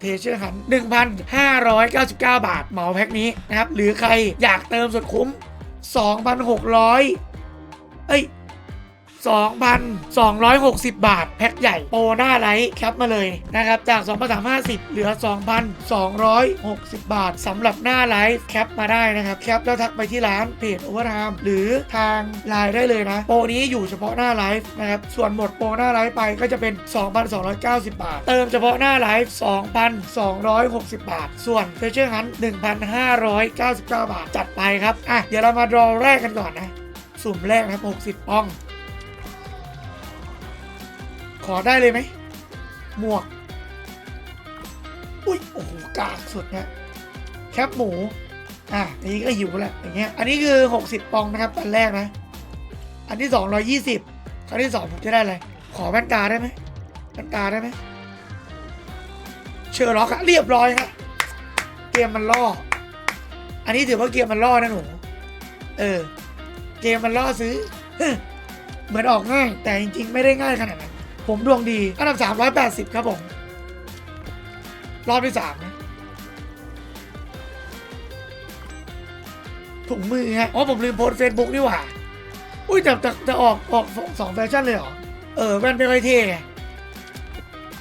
เทเชอร์หัน1,599 บาทเหมาแพ็คนี้นะครับ หรือใครอยากเติมสุดคุ้ม 2,600 เอ้ย 2,260 บาท แพ็คใหญ่โปรหน้าไลท์แคปมาเลยนะครับ จาก 2,350 เหลือ 2,260 บาทสำหรับหน้าไลฟ์แคปมาได้นะครับแคปแล้วทักไปที่ร้านเพจโอเวอร์ไทม์หรือทางไลน์ได้เลยนะ โปรนี้อยู่เฉพาะหน้าไลฟ์นะครับ ส่วนหมดโปรหน้าไลฟ์ไปก็จะเป็น 2,290 บาท เติมเฉพาะหน้าไลฟ์2,260 บาท ส่วนเฟเชอร์ฮัน1,599 บาทจัดไปครับ อะ เดี๋ยวเรามาดรอแรกกันก่อนนะ สุ่มแรกนะครับ60ป้อง อได้เลยไหมหมวก อุ้ยโอ้โหกากสุดนะแคปหมู อะอันนี้ก็หิวแล้วอย่างเงี้ย อันนี้คือ 60 ปองนะครับ อันแรกนะ อันที่ 220ครั้งที่ 2 ผมจะได้อะไร ขอแว่นตาได้ไหมแว่นตาได้ไหมเชอร์ล็อกอะเรียบร้อยครับเกมมันล่อ อันนี้ถือว่าเกมมันล่อนะหนู เออ เกมมันล่อซื้อ เหมือนออกง่าย แต่จริงๆ ไม่ได้ง่ายขนาดนั้น ผมดวงดี อันดับ 380 ครับผม รอบที่3นะถุงมือฮะ อ๋อ ผมลืมโพสเฟซบุ๊กนี่หว่า อุ้ยแต่แต่จะออกออกสองสองแฟชั่นเลยเหรอ เออแว่นไม่ค่อยเท่ไง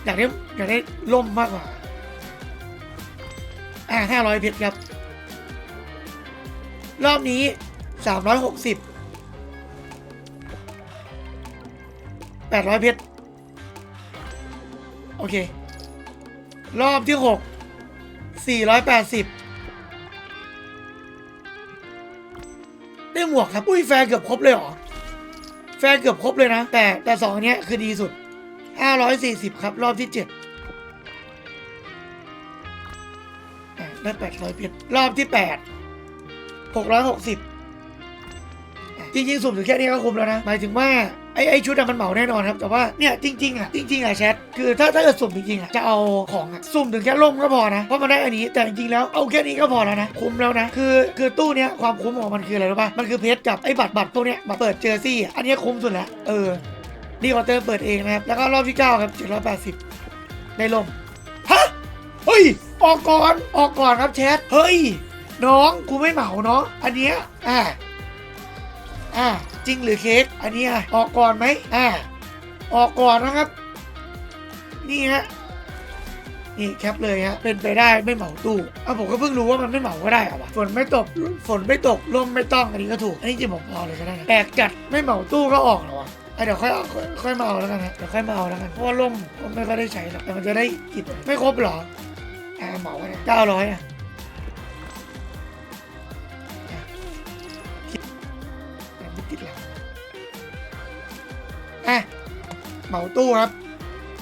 อยากได้อยากได้ล่มมากกว่า อ่าห้าร้อยเพชรครับ รอบนี้สามร้อยหกสิบแปดร้อยเพชร โอเค รอบที่หกสี่ร้อยแปดสิบได้หมวกครับ อุ้ยแฟร์เกือบครบเลยเหรอ แฟร์เกือบครบเลยนะ แต่แต่สองอันเนี้ยคือดีสุดห้าร้อยสี่สิบครับ รอบที่เจ็ดได้แปดร้อยเพชรรอบที่แปดหกร้อยหกสิบจริงๆ สุ่มถึงแค่นี้ก็คุ้มแล้วนะ หมายถึงว่า ไอ้ไอ้ชุดอะมันเหมาแน่นอนครับ แต่ว่าเนี่ยจริงๆอะจริงๆอะแชทคือถ้าถ้าเกิดสุ่มจริงๆอะจะเอาของอะสุ่มถึงแค่ล่มก็พอนะเพราะมันได้อันนี้แต่จริงๆแล้วเอาแค่นี้ก็พอแล้วนะคุ้มแล้วนะคือคือตู้เนี้ยความคุ้มของมันคืออะไรรู้ป่ะมันคือเพชรกับไอ้บัตรบัตรพวกเนี้ยมาเปิดเจอร์ซี่อันนี้คุ้มสุดแล้วเออดีกว่าเติมเปิดเองนะครับแล้วก็รอบที่เก้าครับ780ได้ล่มฮะเฮ้ยออกก่อนออกก่อนครับแชทเฮ้ยน้องกูไม่เหมาเนาะอันเนี้ยอ่า อ่าจริงหรือเค้กอันนี้ยออกก่อนไหมอ่าออกก่อนนะครับ นี่ฮะนี่แคปเลยฮะเป็นไปได้ไม่เหมาตู้อะผมก็เพิ่งรู้ว่ามันไม่เหมาก็ได้อะวะฝนไม่ตกฝนไม่ตกลมไม่ต้องอันนี้ก็ถูกอันนี้จริงผมเอเลยก็ได้นะแปลกจัดไม่เหมาตู้ก็ออกเหรอวะอะเดี๋ยวค่อยเอาค่อยค่อยมาเอาแล้วกันฮะเดี๋ยวค่อยมาเอาแล้วกันเพราะว่าล่มก็ไม่ค่อยได้ใช้หรอกแต่มันจะได้กินไม่ครบหรออ่าเหมาเนี่ยเก้าร้อยอะ เหมาตู้ครับ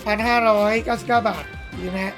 พันห้าร้อยเก้าสิบเก้าบาทดีไหมฮะ